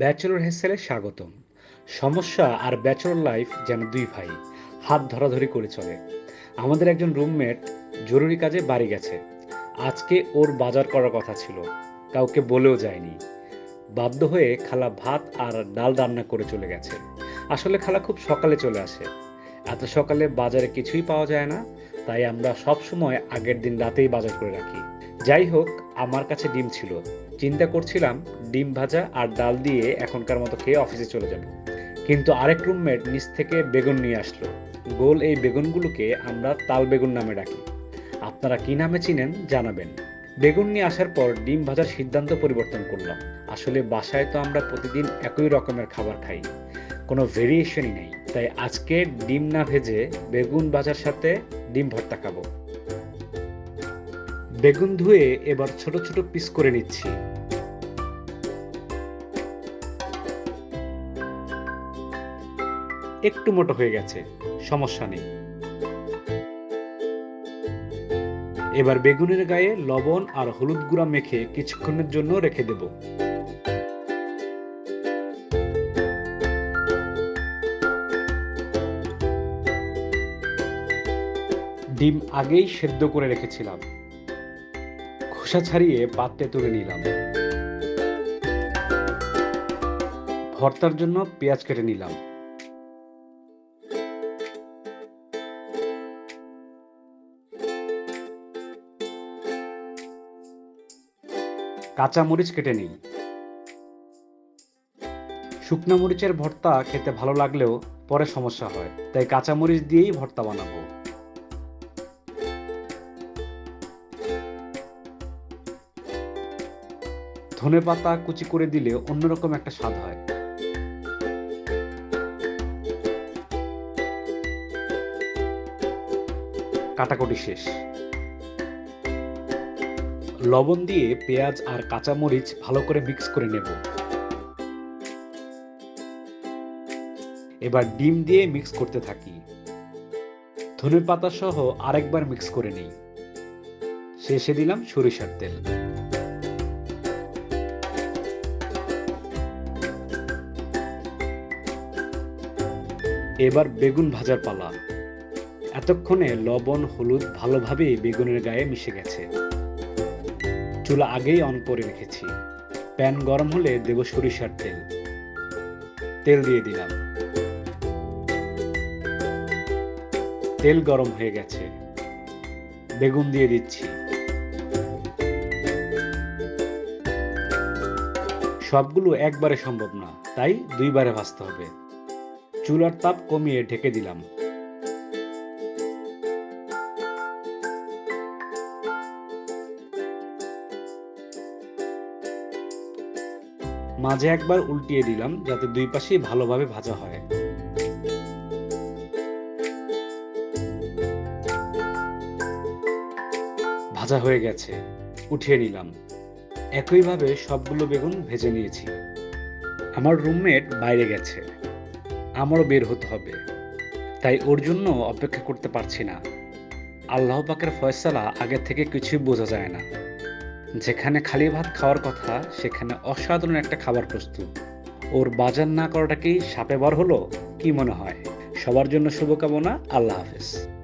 Bachelor হেসেলে স্বাগতম। সমস্যা আর bachelor life যেন দুই ভাই, হাত ধরাধরি করে চলে। আমাদের একজন রুমমেট জরুরি কাজে বাড়ি গেছে। আজকে ওর বাজার করার কথা ছিল, কাউকে বলেও যায়নি। বাধ্য হয়ে খালা ভাত আর ডাল রান্না করে চলে গেছে। আসলে খালা খুব সকালে চলে আসে। এত সকালে বাজারে কিছুই পাওয়া যায় না, তাই আমরা সব সময় আগের দিন রাতেই বাজার করে রাখি। যাই হোক আমার কাছে ডিম ছিল। চিন্তা করছিলাম ডিম ভাজা আর ডাল দিয়ে এখনকার মতো খেয়ে অফিসে চলে যাব। কিন্তু আরেক রুমমেট নিচ থেকে বেগুন নিয়ে আসলো। গোল এই বেগুনগুলোকে আমরা তাল বেগুন নামে ডাকি। আপনারা কি নামে চিনেন জানাবেন। বেগুন নিয়ে আসার পর ডিম ভাজার সিদ্ধান্ত পরিবর্তন করলাম। আসলে বাসায় তো আমরা প্রতিদিন একই রকমের খাবার খাই। কোনো ভেরিয়েশনই নেই। তাই আজকে ডিম না ভেজে বেগুন ভাজার সাথে ডিম ভর্তা খাব। বেগুন ধুয়ে এবার ছোট ছোট পিস করে নিচ্ছি। একটু মোটা হয়ে গেছে, সমস্যা নেই। এবার বেগুনের গায়ে লবণ আর হলুদ গুঁড়া মেখে কিছুক্ষণের জন্য রেখে দেব। ডিম আগেই সেদ্ধ করে রেখেছিলাম। খোসা ছাড়িয়ে পাত্রে তুলে নিলাম। ভর্তার জন্য পেঁয়াজ কেটে নিলাম। কাঁচা মরিচ কেটে নিই। শুকনো মরিচের ভর্তা খেতে ভালো লাগলেও পরে সমস্যা হয়, তাই কাঁচা মরিচ দিয়েই ভর্তা বানাবো। ধনে পাতা কুচি করে দিলে অন্যরকম একটা স্বাদ হয়। কাটাকুটি শেষ। লবণ দিয়ে পেঁয়াজ আর কাঁচামরিচ ভালো করে মিক্স করে নেব। এবার ডিম দিয়ে মিক্স করতে থাকি। ধনে পাতা সহ আরেকবার মিক্স করে নিই। শেষে দিলাম সরিষার তেল। এবার বেগুন ভাজার পালা। এতক্ষণে লবণ, হলুদ ভালোভাবে বেগুনের গায়ে মিশে গেছে। চুলা আগেই অন করে রেখেছি। প্যান গরম হলে দেব সরিষার তেল। তেল দিয়ে দিলাম। তেল গরম হয়ে গেছে। বেগুন দিয়ে দিচ্ছি। সবগুলো একবারে সম্ভব না, তাই দুইবারে ভাজতে হবে। চুলার তাপ কমিয়ে ঢেকে দিলাম। মাঝে একবার উল্টিয়ে দিলাম যাতে দুই পাশেই ভালোভাবে ভাজা হয়। ভাজা হয়ে গেছে, উঠিয়ে নিলাম। একইভাবে সবগুলো বেগুন ভেজে নিয়েছি। আমার রুমমেট বাইরে গেছে। আমারও বের হতে হবে। তাই ওর জন্য অপেক্ষা করতে পারছি না। আল্লাহ পাকের ফয়সালা আগে থেকে কিছুই বোঝা যায় না। যেখানে খালি ভাত খাওয়ার কথা, সেখানে অসাধারণ একটা খাবার প্রস্তুত। ওর বাজার না করাটাকেই সাপে বার হলো? কি মনে হয়? সবার জন্য শুভকামনা, আল্লাহ হাফেজ।